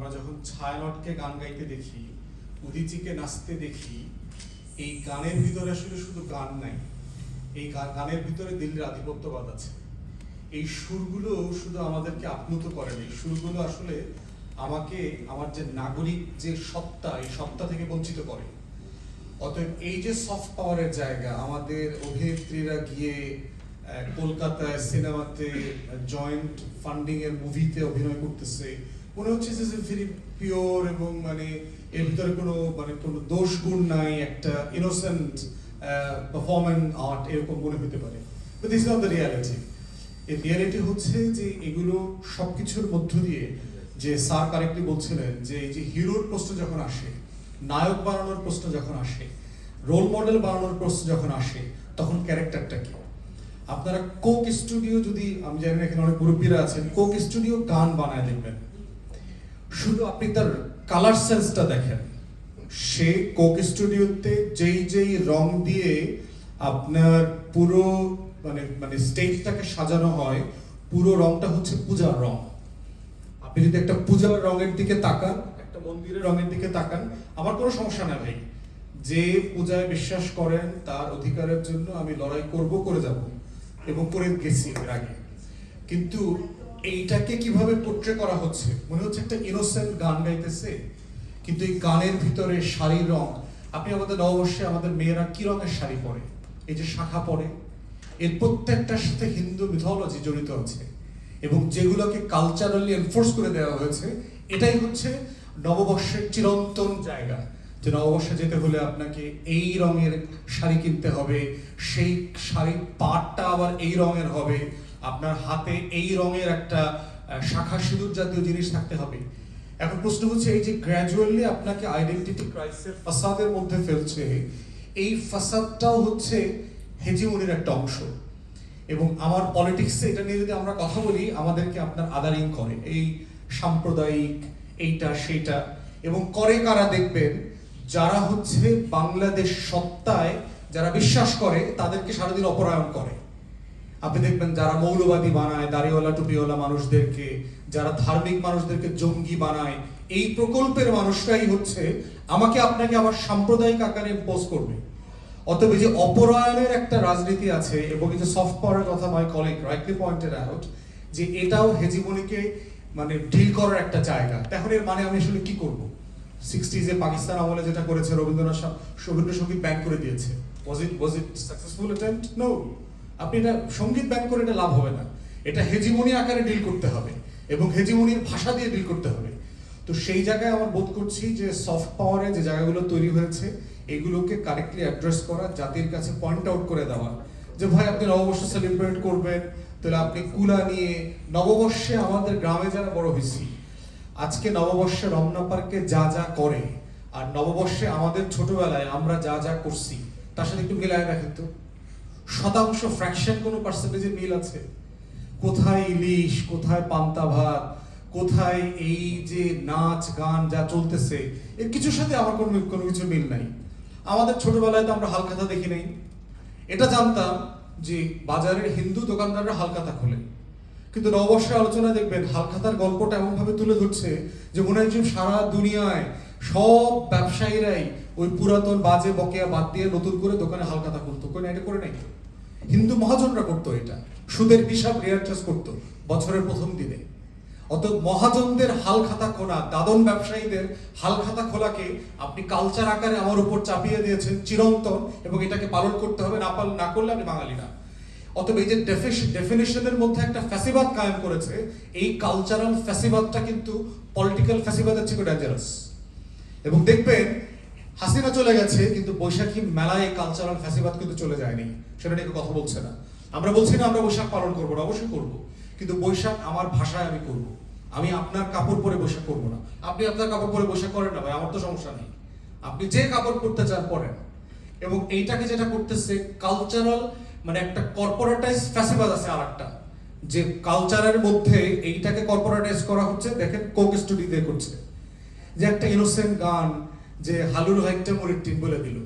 আমরা যখন ছায়ানটকে গান গাইতে দেখি উদিচিকে নাচতে দেখি, এই গানের ভিতরে আসলে শুধু গান নাই, এই গানের ভিতরে দিল্লির আধিপত্যবাদ আছে। এই সুরগুলো শুধু আমাদেরকে আপ্লুত করে না এই সুরগুলো আসলে আমাকে, আমার যে নাগরিক যে সত্তা, এই সত্তা থেকে বঞ্চিত করে। অতএব এই যে সফট পাওয়ারের জায়গা, আমাদের অভিনেত্রীরা গিয়ে কলকাতায় সিনেমাতে জয়েন্ট ফান্ডিং এর মুভিতে অভিনয় করতেছে মনে হচ্ছে যে ভেরি পিওর এবং মানে এর ভিতরে কোনো মানে কোনো দোষ গুণ নাই, একটা ইনোসেন্ট পারফরমেন্স আর্ট এরকম মনে হতে পারে। But this not the reality এই রিয়ালিটি হচ্ছে যে এগুলো সবকিছুর মধ্য দিয়ে যে স্যার কারেক্টলি বলছিলেন যে এই যে হিরোর প্রশ্ন যখন আসে, নায়ক বানানোর প্রশ্ন যখন আসে রোল মডেল বানানোর প্রশ্ন যখন আসে, তখন ক্যারেক্টারটা কি? আপনারা কোক স্টুডিও যদি, আমি জানি এখানে অনেক মুরব্বীরা আছেন, কোক স্টুডিও গান বানায় দেখবেন। শুধু আপনি তার কালার সেন্সটা দেখেন। সে কোক স্টুডিওতে যেই যেই রং দিয়ে আপনার পুরো মানে মানে স্টেজটাকে সাজানো হয়, পুরো রংটা হচ্ছে পূজার রং। আপনি যদি একটা পূজার রঙের দিকে তাকান, একটা মন্দিরের রঙের দিকে তাকান, আমার কোনো সমস্যা না ভাই। যে পূজায় বিশ্বাস করেন, তার অধিকারের জন্য আমি লড়াই করব, করে যাব এবং করে গেছি এর আগে। কিন্তু এইটাকে কীভাবে পোট্রে করা হচ্ছে? মনে হচ্ছে একটা ইনোসেন্ট গান গাইতেছে, কিন্তু এই গানের ভিতরে শাড়ির রং, আপনি আমাদের নববর্ষে আমাদের মেয়েরা কি রঙের শাড়ি পরে? এই যে শাখা পরে, এর প্রত্যেকটার সাথে হিন্দু মিথোলজি জড়িত আছে, এবং যেগুলোকে কালচারালি এনফোর্স করে দেওয়া হয়েছে, এটাই হচ্ছে নববর্ষের চিরন্তন জায়গা। যে নববর্ষে যেতে হলে আপনাকে এই রঙের শাড়ি কিনতে হবে, সেই শাড়ির পাটটা আবার এই রঙের হবে। আপনার হাতে এই রঙের একটা শাখা সিঁদুর জাতীয় জিনিস থাকতে হবে। এখন প্রশ্ন হচ্ছে, এই যে গ্র্যাজুয়ালি আপনাকে আইডেন্টিটি ক্রাইসিসের ফাসাদের মধ্যে ফেলছে, এই ফাসাদটাও হচ্ছে হেজিমনির একটা অংশ। এবং আমার পলিটিক্সে এটা নিয়ে যদি আমরা কথা বলি, আমাদেরকে আপনার আদারিং করে। এই সাম্প্রদায়িক, এইটা, সেইটা। এবং করে কারা দেখবেন, যারা হচ্ছে বাংলাদেশ সত্তায়, যারা বিশ্বাস করে, তাদেরকে সারাদিন অপরায়ণ করে। আপনি দেখবেন যারা মৌলবাদী বানায়, দাড়িওয়ালা, টুপিওয়ালা মানুষদেরকে, যারা ধার্মিক মানুষদেরকে জঙ্গি বানায়, এই প্রকল্পের মানুষরাই হচ্ছে আমাকে আপনাকে আবার সাম্প্রদায়িক আকারে ইম্পোজ করবে। অতএব যে অপরায়ণের একটা রাজনীতি আছে এবং যে সফট পাওয়ারের কথা my colleague rightly pointed out যে এটাও হেজিমনিকে মানে ডিল করার একটা জায়গা। এখন এর মানে আমি আসলে কি করব? সিক্সটিজে পাকিস্তান আমলে যেটা করেছে রবীন্দ্রনাথ রবীন্দ্রসঙ্গীত ব্যান করে দিয়েছে। Was it was it successful attempt no আপনি এটা সংগীত ব্যান করে এটা লাভ হবে না। এটা হেজিমনি আকারে ডিল করতে হবে এবং হেজিমনির ভাষা দিয়ে ডিল করতে হবে। তো সেই জায়গায় আমার বোধ করছি যে সফট পাওয়ারে যে জায়গাগুলো তৈরি হয়েছে, এগুলোকে কারেক্টলি অ্যাড্রেস করা, জাতির কাছে পয়েন্ট আউট করে দেওয়া। যে ভাই, আপনি নববর্ষ সেলিব্রেট করবেন, তাহলে আপনি কুলা নিয়ে নববর্ষে আমাদের গ্রামে যারা বড় হয়েছি, আজকে নববর্ষে রমনা পার্কে যা যা করে, আর নববর্ষে আমাদের ছোটবেলায় আমরা যা যা করছি, তার সাথে একটু মিলায় রাখেন তো। শতাংশ ফ্র্যাকশন কোনো পার্সেন্টেজের মিল আছে? কোথায় ইলিশ, কোথায় পান্তা ভাত, কোথায় এই যে নাচ, গান যা চলতেছে, এর কিছুর সাথে আমার কোনো কোনো কিছু মিল নাই। আমাদের ছোটবেলায় তো আমরা হালখাতা দেখি নাই। এটা জানতাম যে বাজারের হিন্দু দোকানদাররা হালখাতা খোলে। কিন্তু নববর্ষের আলোচনা দেখবেন হালখাতার গল্পটা এমনভাবে তুলে ধরছে যে মনে হয় সারা দুনিয়ায় সব ব্যবসায়ীরাই ওই পুরাতন বাজে বকেয়া বাদ দিয়ে নতুন করে দোকানে হালখাতা খুলতো। কোনো এটা করে নাই? হিন্দু মহাজনরা করতো এটা। সুদের হিসাব রেয়ার চাষ করতো বছরের প্রথম দিনে। অত মহাজনদের হাল খাতা খোলা, দাদন ব্যবসায়ীদের হাল খাতা খোলাকে আপনি কালচার আকারে আমার উপর চাপিয়ে দিয়েছেন চিরন্তন এবং এটাকে পালন করতে হবে না পালন না করলে আপনি বাঙালি না। অতএব এই যে ডেফিনেশনের মধ্যে একটা ফ্যাসিবাদ কায়েম করেছে, এই কালচারাল ফ্যাসিবাদটা কিন্তু পলিটিক্যাল ফ্যাসিবাদের থেকে ডেঞ্জারাস এবং দেখবেন হাসিনা চলে গেছে, কিন্তু বৈশাখী মেলায় কালচারাল ফ্যাসিবাদ কিন্তু চলে যায়নি। সেটা নিয়ে কথা বলছে না। আমরা বলছি না আমরা বৈশাখ পালন করব না, অবশ্যই করব। কিন্তু বৈশাখ আমার ভাষায় আমি করব। আমি আপনার কাপড় পরে বৈশাখ করব না। আপনি আপনার কাপড় পরে বৈশাখ করেন না ভাই, আমার তো সমস্যা নেই। আপনি যে কাপড় পরতে চান, পরেন। এবং এইটাকে যেটা করতেছে কালচারাল মানে একটা কর্পোরেটাইজ ফ্যাসিবাদ আছে আর একটা যে কালচারের মধ্যে এইটাকে কর্পোরেটাইজ করা হচ্ছে, দেখেন কোক স্টুডি দিয়ে করছে। যে একটা ইনোসেন্ট গান যে হালুর হাইটটা মরির টিম বলে দিল।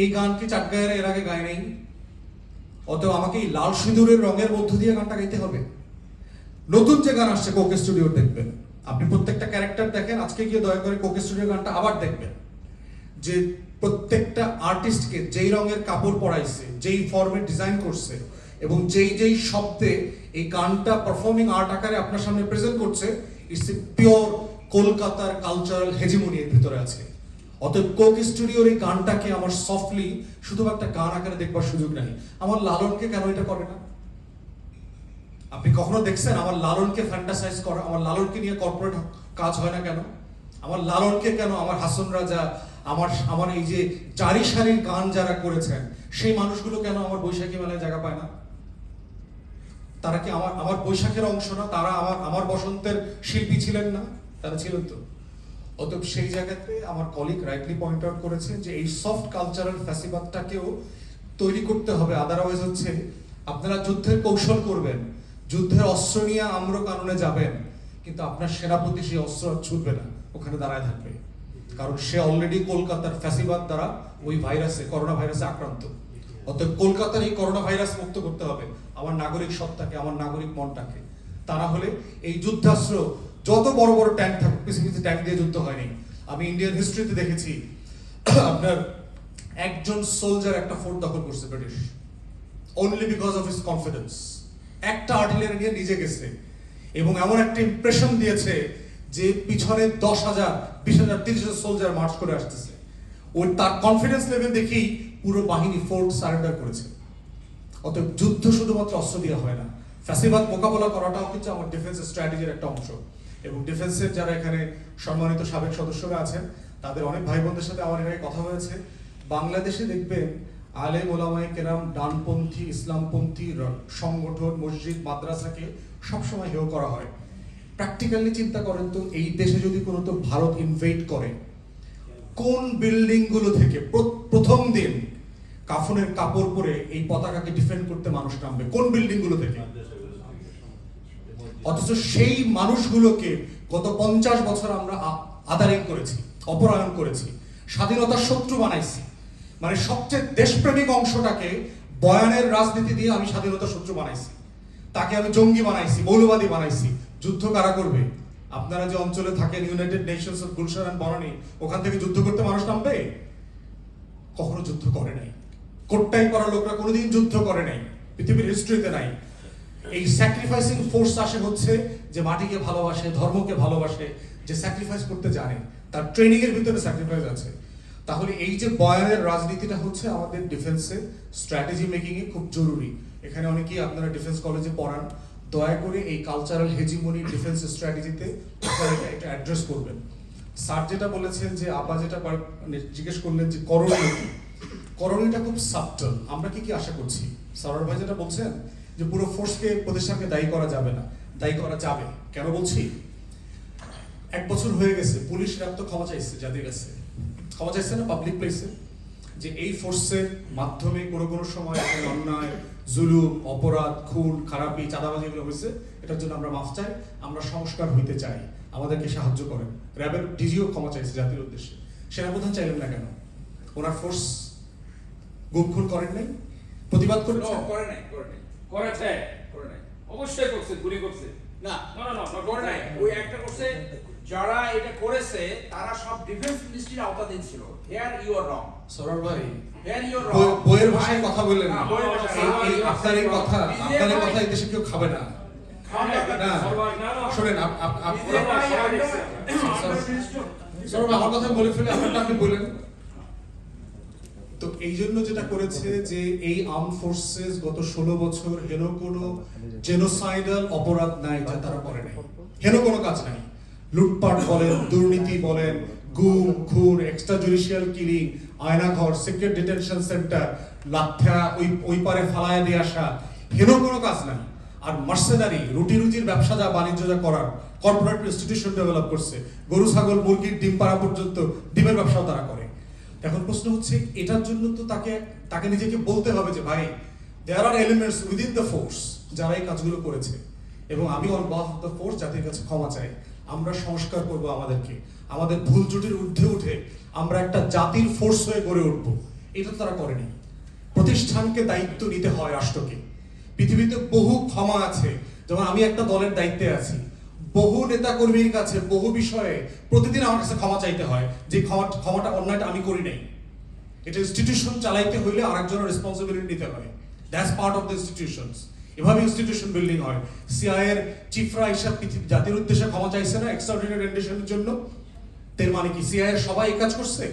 এই গান কি চাটগায়ের এর আগে গায় নাই? অতএব আমাকে এই লাল সিঁদুরের রঙের মধ্য দিয়ে গানটা গাইতে হবে। নতুন যে গান আসছে কোকে স্টুডিও দেখবেন। আপনি প্রত্যেকটা ক্যারেক্টার দেখেন, আজকে গিয়ে দয়া করে কোকে স্টুডিও গানটা আবার দেখবেন। যে প্রত্যেকটা আর্টিস্টকে যেই রঙের কাপড় পরাইছে, যেই ফর্মে ডিজাইন করছে এবং যেই যেই শব্দে এই গানটা পারফর্মিং আর্ট আকারে আপনার সামনে প্রেজেন্ট করছে ইটস এ পিওর কলকাতার কালচারাল হেজিমনি এর ভিতরে আছে। অতএব কোক স্টুডিওর এই গানটাকে আমার সফটলি শুধু একটা গান আকারে দেখবার সুযোগ নেই। আমার লালনকে কেন এটা করে না? আপনি কখনো দেখছেন আমার লালনকে ফ্যান্টাসাইজ করা? আমার লালনকে নিয়ে কর্পোরেট কাজ হয় না কেন? আমার লালনকে কেন আমার হাসন রাজা, আমার আমার এই যে চারি সারির গান যারা করেছেন, সেই মানুষগুলো কেন আমার বৈশাখী মেলায় জায়গা পায় না? তারা কি আমার আমার বৈশাখের অংশ না? তারা আমার আমার বসন্তের শিল্পী ছিলেন না? তারা ছিলেন তো। অতএব সেই জায়গাতে আমার কলিগ রাইটলি পয়েন্ট আউট করেছে যে এই সফট কালচারাল ফ্যাসিবাদটাকেও তৈরি করতে হবে। আদারওয়াইজ হচ্ছে আপনারা যুদ্ধের কৌশল করবেন, যুদ্ধের অস্ত্র নিয়ে আম্র কারণে যাবেন, কিন্তু আপনার সেনাপতি সেই অস্ত্র আর ছুটবে না, ওখানে দাঁড়ায় থাকবে। কারণ সে অলরেডি কলকাতার ফ্যাসিবাদ দ্বারা ওই ভাইরাসে, করোনা ভাইরাসে আক্রান্ত। অতএব কলকাতার এই করোনা ভাইরাস মুক্ত করতে হবে। আমার নাগরিক সত্তাকে, আমার নাগরিক মনটাকে। তা না হলে এই যুদ্ধাস্ত্র যত বড় বড় ট্যাঙ্ক থাকুক, পৃথিবীতে ট্যাঙ্ক দিয়ে যুদ্ধ হয়নি। আমি ইন্ডিয়ান হিস্ট্রিতে দেখেছি, আপনার একজন সোলজার একটা ফোর্ট দখল করছে British only because of his confidence একটা আর্টিলারি নিয়ে নিজে গেছে, এবং এমন একটা ইমপ্রেশন দিয়েছে যে পিছনে দশ হাজার, বিশ হাজার, তিরিশ হাজার সোলজার মার্চ করে আসতেছে। ওই তার কনফিডেন্স লেভেল দেখেই পুরো বাহিনী ফোর্ট সারেন্ডার করেছে। অতএব যুদ্ধ শুধুমাত্র অস্ত্র দিয়ে হয় না। ফ্যাসিবাদ মোকাবেলা করাটাও কিন্তু আমার ডিফেন্স স্ট্র্যাটেজির একটা অংশ। এবং ডিফেন্সের যারা এখানে সম্মানিত সাবেক সদস্যরা আছেন, তাদের অনেক ভাই বোনদের সাথে আমার আগে কথা হয়েছে। বাংলাদেশে দেখবেন আলে ওলামায়ে কেরাম, ডানপন্থী, ইসলামপন্থী সংগঠন, মসজিদ, মাদ্রাসাকে সবসময় হেয় করা হয়। প্র্যাকটিক্যালি চিন্তা করেন তো, এই দেশে যদি কোনো তো ভারত ইনভেট করে, কোন বিল্ডিংগুলো থেকে প্রথম দিন কাফনের কাপড় পরে এই পতাকাকে ডিফেন্ড করতে মানুষ নামবে? কোন বিল্ডিংগুলো থেকে? অথচ সেই মানুষগুলোকে গত পঞ্চাশ বছর আমরা আদারিং করেছি অপরায়ণ করেছি স্বাধীনতার শত্রু বানাইছি। মানে সবচেয়ে দেশপ্রেমিক অংশটাকে বয়ানের রাজনীতি দিয়ে আমি স্বাধীনতার শত্রু বানাইছি। তাকে আমি জঙ্গি বানাইছি, মৌলবাদী বানাইছি। যুদ্ধ কারা করবে? আপনারা যে অঞ্চলে থাকেন United Nations of Gulshan and Banani ওখান থেকে যুদ্ধ করতে মানুষ নামবে? কখনো যুদ্ধ করে নাই। কোট্টাই করা লোকরা কোনোদিন যুদ্ধ করে নাই। পৃথিবীর হিস্ট্রিতে নাই। এই স্যাক্রিফাইসিং ফোর্স আসে হচ্ছে যে মাটিকে ভালোবাসে, ধর্মকে ভালোবাসে, যে স্যাক্রিফাইস করতে জানে, তার ট্রেনিং এর ভিতরে স্যাক্রিফাইস আছে। তাহলে এই যে বয়ানের রাজনীতিটা হচ্ছে আমাদের ডিফেন্সে স্ট্র্যাটেজি মেকিং এ খুব জরুরি। এখানে অনেকেই আপনারা ডিফেন্স কলেজে পড়ান, দয়া করে এই কালচারাল হেজিমনি ডিফেন্স স্ট্র্যাটেজিতে এটা অ্যাড্রেস করবেন। স্যার যেটা বলেছেন যে আপা যেটা মানে জিজ্ঞেস করলেন যে, করণীয়? করণীয়টা খুব সাবটল আমরা কি কি আশা করছি? সারোয়ার ভাই যেটা বলছেন যে পুরো ফোর্সকে প্রতিষ্ঠানকে দায়ী করা যাবে না। দায়ী করা যাবে। কেন বলছি? এক বছর হয়ে গেছে পুলিশ র্যাব তো ক্ষমা চাইছে যাদের কাছে। ক্ষমা চাইছে না পাবলিক প্লেসে যে এই ফোর্সের মাধ্যমে কোনো কোনো সময় অন্যায় জুলুম অপরাধ খুন খারাপি চাঁদাবাজি এগুলো হয়েছে এটার জন্য আমরা মাফ চাই আমরা সংস্কার হইতে চাই। আমাদেরকে সাহায্য করেন। র্যাবের ডিজিও ক্ষমা চাইছে জাতির উদ্দেশ্যে। সেনাপ্রধান চাইলেন না কেন? ওনার ফোর্স গুম খুন করেন নাই? প্রতিবাদ No, করেছেন করে নাই করে নাই। করেছে? করে নাই। অবশ্যই করছে গুলি করছে। না না, না, না, করে নাই। ওই একটা করছে যারা এটা করেছে তারা সব ডিফেন্স মিনিস্ট্রির আওতাধীন ছিল। হেয়ার ইউ আর রং সরোর ভাই হেয়ার ইউ আর রং বইয়ের ভাষায় কথা বললেন না। আপনার এই কথা আপনার এই কথা এই দেশে কেউ খাবে না। শোনেন ভাই, আমার কথা বলে ফেলে আপনারটা আপনি বললেন। তো এই জন্য যেটা করেছে যে এই আর্ম ফোর্সেস গত ষোলো বছর হেন কোনো জেনোসাইডাল অপরাধ নাই যা তারা করে নাই। হেন কোনো কাজ নাই। লুটপাট বলেন, দুর্নীতি বলেন, গুম, খুন extra judicial killing Aynaghar secret detention centre লাথা, ওই ওই পারে ফালায় দিয়ে আসা, হেন কোনো কাজ নাই। আর মার্সেনারি রুটি রুজির ব্যবসা যা, বাণিজ্য যা করার কর্পোরেট ইনস্টিটিউশন ডেভেলপ করছে। গরু, ছাগল মুরগির ডিম পাড়া পর্যন্ত ডিমের ব্যবসাও তারা করে। এখন প্রশ্ন হচ্ছে, এটার জন্য তো তাকে তাকে নিজেকে বলতে হবে যে, ভাই there are elements within the force যারা এই কাজগুলো করেছে। এবং আমি on behalf of the force জাতির কাছে ক্ষমা চাই। আমরা সংস্কার করব আমাদেরকে। আমাদের ভুল ত্রুটির ঊর্ধ্বে উঠে আমরা একটা জাতির ফোর্স হয়ে গড়ে উঠব। এটা তারা করেনি। প্রতিষ্ঠানকে দায়িত্ব নিতে হয় রাষ্ট্রকে। পৃথিবীতে বহু ক্ষমা আছে। যেমন আমি একটা দলের দায়িত্বে আছি। বহু নেতা কর্মীর কাছে, বহু বিষয়ে প্রতিদিন আমার কাছে ক্ষমা চাইতে হয়, যে ক্ষমা ক্ষমাটা অন্যায়টা আমি করি নাই। এটা ইনস্টিটিউশন চালাইতে হইলে আরেকজনের রেসপন্সিবিলিটি নিতে হয়। That's part of the institutions এভাবে ইনস্টিটিউশন বিল্ডিং হয়। সিআই এর চিফরা হিসাব পৃথিবী জাতির উদ্দেশ্যে ক্ষমা চাইছে না এক্সট্রাঅর্ডিনারি রেন্ডেশনের জন্য। তের মানে কি? সিআই এর সবাই এই কাজ করছে?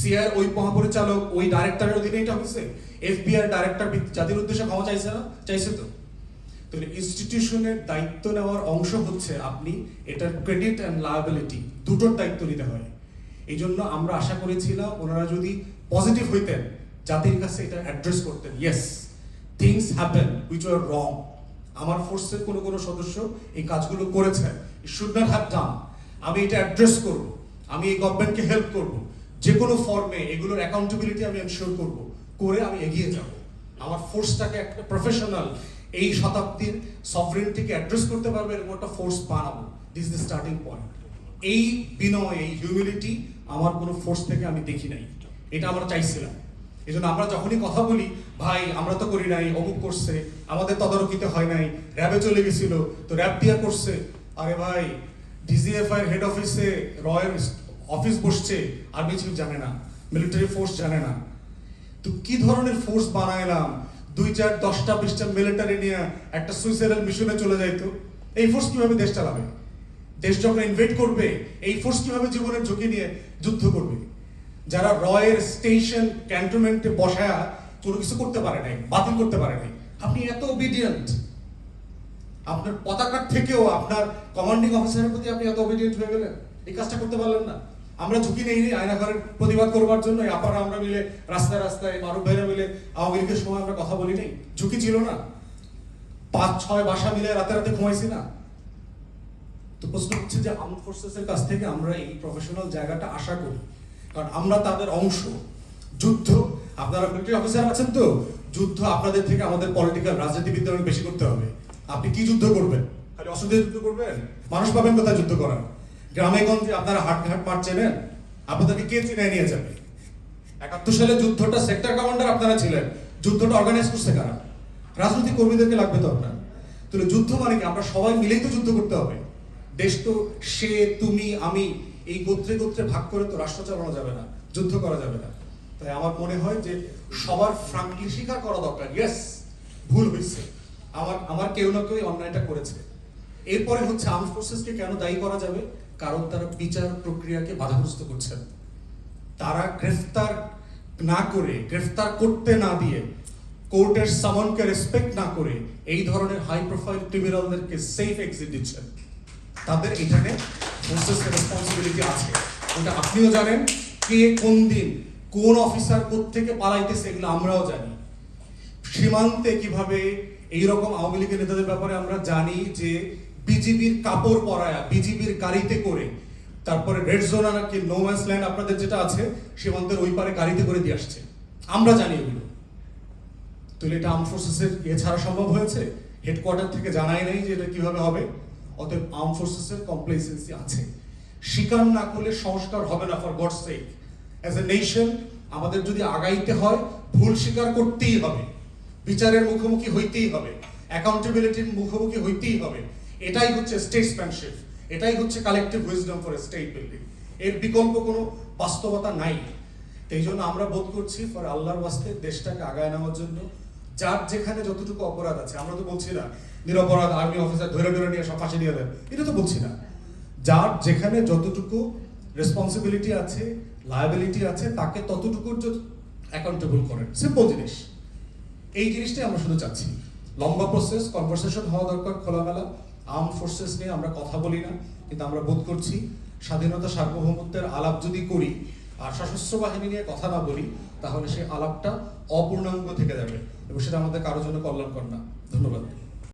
সিআই এর ওই মহাপরিচালক, ওই ডাইরেক্টরের অধীনে এটা হয়েছে এফবিআই ডাইরেক্টর জাতির উদ্দেশ্যে ক্ষমা চাইছে না? চাইছে তো? তাহলে ইনস্টিটিউশনের দায়িত্ব নেওয়ার অংশ হচ্ছে আপনি, এটার ক্রেডিট অ্যান্ড লায়াবিলিটি দুটোর দায়িত্ব নিতে হয়। এই জন্য আমরা আশা করেছিলাম ওনারা যদি পজিটিভ হইতেন, জাতির কাছে এটা অ্যাড্রেস করতেন। Yes things happen which are wrong আমার ফোর্সের কোনো কোনো সদস্য এই কাজগুলো করেছে। শুড নট হ্যাভ ডান আমি এটা অ্যাড্রেস করব। আমি এই গভর্নমেন্টকে হেল্প করব। যে কোনো ফর্মে এগুলোর অ্যাকাউন্টেবিলিটি আমি এনশিওর করব। করে আমি এগিয়ে যাব। আমার ফোর্সটাকে একটা প্রফেশনাল এই শতাব্দীর সফরেন্টিকে অ্যাড্রেস করতে পারবে এরকম একটা ফোর্স বানাবো। দিস দ্য স্টার্টিং পয়েন্ট এই বিনয়, এই হিউমিলিটি আমার কোনো ফোর্স থেকে আমি দেখি নাই। এটা আমরা চাইছিলাম। এই জন্য আমরা যখনই কথা বলি, ভাই, আমরা তো করি নাই, অমুক করছে, আমাদের তদারকিতে হয় নাই র্যাবে চলে গেছিল, তো র্যাব দিয়া করছে। আরে ভাই ডিজিএফআই হেড অফিসে রয়ের অফিস বসছে আর্মি চিফ জানে না। মিলিটারি ফোর্স জানে না। তো কি ধরনের ফোর্স বানাইলাম? দুই চার, দশটা, বিশটা মিলিটারি নিয়ে একটা সুইসাইডাল মিশনে চলে যাইতো। এই ফোর্স কীভাবে দেশ চালাবে? দেশ যখন ইনভেট করবে, এই ফোর্স কীভাবে জীবনের ঝুঁকি নিয়ে যুদ্ধ করবে? যারা রয়ের স্টেশন ক্যান্টনমেন্টে বসায়া কোনো কিছু করতে পারে নাই, বাতিল করতে পারে নাই, আপনি এত ওবিডিয়েন্ট আপনার পতাকার থেকেও আপনার কমান্ডিং অফিসারের প্রতি আপনি এত ওবিডিয়েন্ট হয়ে গেলেন? এই কাজটা করতে পারলেন না। আমরা ঝুঁকি নেই আয়নাঘরের প্রতিবাদ করবার জন্য। আপারা আমরা মিলে রাস্তায় রাস্তায়, মারুফ ভাইরা মিলে আওয়ামী লীগের সময় আমরা কথা বলি নাই। ঝুঁকি ছিল না। পাঁচ, ছয় বাসা মিলে রাতে রাতে ঘুমাইছি না। তো প্রশ্ন হচ্ছে যে আর্ম ফোর্সেস এর কাছ থেকে আমরা এই প্রফেশনাল জায়গাটা আশা করি। কারণ আমরা তাদের অংশ। যুদ্ধ, আপনারা মিলিটারি অফিসার আছেন তো? যুদ্ধ আপনাদের থেকে আমাদের পলিটিক্যাল রাজনীতিবিদদের অনেক বেশি করতে হবে। আপনি কি যুদ্ধ করবেন? খালি অসুবিধা যুদ্ধ করবেন? মানুষ পাবেন কোথায় যুদ্ধ করার? গ্রামে গঞ্জে আপনারা হাট ঘাট মাঠ চেনেন? আপনাদেরকে কে চিনে নিয়ে যাবে? একাত্তর সালে যুদ্ধটা সেক্টর কমান্ডার আপনারা ছিলেন। যুদ্ধটা অর্গানাইজ করছে কারা? রাজনৈতিক কর্মীদেরকে লাগবে তো আপনার। তাহলে যুদ্ধ মানে কি? আমরা সবাই মিলেই তো যুদ্ধ করতে হবে। দেশ তো সে, তুমি, আমি, এই গোত্রে গোত্রে ভাগ করে তো রাষ্ট্র চালানো যাবে না, যুদ্ধ করা যাবে না। তাই আমার মনে হয় যে সবার ফ্রাঙ্কলি স্বীকার করা দরকার। ইয়েস ভুল হয়েছে। আমার আমার কেউ না কেউ অন্যায়টা করেছে। এরপরে হচ্ছে আর্ম ফোর্সেসকে কেন দায়ী করা যাবে? কারণ তারা বিচার প্রক্রিয়াকে বাধাগ্রস্ত করছেন। তারা গ্রেফতার না করে, গ্রেফতার করতে না দিয়ে কোর্টের সামনকে রেসপেক্ট না করে এই ধরনের হাই প্রোফাইল ক্রিমিনালদেরকে সেফ এক্সিট দিচ্ছেন। তাদের এখানে রেসপন্সিবিলিটি আছে। ওটা আপনিও জানেন কে কোন দিন কোন অফিসার থেকে পালাইতেছে এগুলো আমরাও জানি। সীমান্তে কীভাবে এইরকম আওয়ামী লীগের নেতাদের ব্যাপারে আমরা জানি যে বিজিবির কাপড় পরায়া, বিজিবির গাড়িতে করে, তারপরে রেড জোন নাকি নো ম্যান্স ল্যান্ড আপনাদের যেটা আছে, সীমান্তের ওই পারে গাড়িতে করে দিয়ে আসছে। আমরা জানি এগুলো। তাহলে এটা আর্ম ফোর্সেসের ইয়ে ছাড়া সম্ভব হয়েছে? হেডকোয়ার্টার থেকে জানাই নাই যে এটা কীভাবে হবে। অতএব আর্ম ফোর্সেসের কমপ্লেসেন্সি আছে। স্বীকার না করলে সংস্কার হবে না for God's sake as a nation আমাদের যদি আগাইতে হয়, ভুল স্বীকার করতেই হবে। বিচারের মুখোমুখি হইতেই হবে। অ্যাকাউন্টেবিলিটির মুখোমুখি হইতেই হবে। এটাই হচ্ছে স্টেটসম্যানশিপ এটাই হচ্ছে collective wisdom for state building এর বিকল্প কোনো বাস্তবতা নাই। এই জন্য আমরা বোধ করছি ফর আল্লাহর ওয়াস্তে দেশটাকে আগায় নেওয়ার জন্য যার যেখানে যতটুকু অপরাধ আছে, আমরা তো বলছি না, নিরপরাধ আর্মি অফিসার ধরে ধরে নিয়ে সব ফাঁসি দিয়ে দেন। এটা তো বলছি না। যার যেখানে যতটুকু রেসপন্সিবিলিটি আছে লায়াবিলিটি আছে, তাকে ততটুকুর অ্যাকাউন্টেবল করেন। সিম্পল জিনিস। এই জিনিসটাই আমরা শুধু চাচ্ছি। লম্বা প্রসেস কনভারসেশন হওয়া দরকার, খোলামেলা। আর্ম ফোর্সেস নিয়ে আমরা কথা বলি না, কিন্তু আমরা বোধ করছি স্বাধীনতা সার্বভৌমত্বের আলাপ যদি করি আর সশস্ত্র বাহিনী নিয়ে কথা না বলি, তাহলে সেই আলাপটা অপূর্ণাঙ্গ থেকে যাবে এবং সেটা আমাদের কারোর জন্য কল্যাণকর না। ধন্যবাদ।